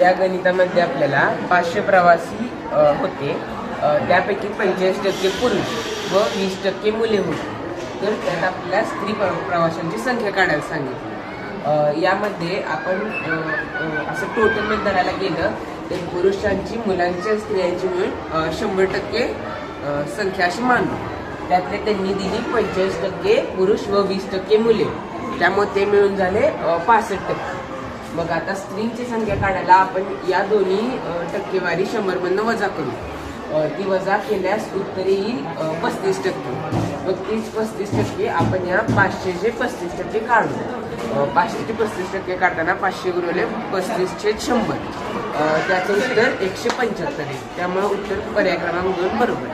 या गणितामध्ये आपल्याला पाचशे प्रवासी होते. त्यापैकी पंचेचाळीस टक्के पुरुष व वीस टक्के मुले होते. तर त्यात आपल्याला स्त्री प्रवाशांची संख्या काढायला सांगितली. यामध्ये आपण असं टोटलमध्ये धरायला गेलं तर पुरुषांची मुलांची आणि स्त्रियांची मिळून शंभर टक्के संख्या अशी मानली. त्यातले त्यांनी दिली पंचेचाळीस टक्के पुरुष व वीस टक्के मुले. त्यामुळे ते मिळून झाले पासष्ट टक्के. मग आता स्त्रींची संख्या काढायला आपण या दोन्ही टक्केवारी शंभरमधनं वजा करू. ती वजा केल्यास उत्तर येईल पस्तीस टक्के. मग तीच पस्तीस टक्के आपण या पाचशेचे पस्तीस टक्के काढू. पाचशेचे पस्तीस टक्के काढताना पाचशे गुरवले पस्तीसचे शंभर. त्याचं उत्तर एकशे पंच्याहत्तर आहे. त्यामुळे उत्तर पर्याय क्रमांक दोन बरोबर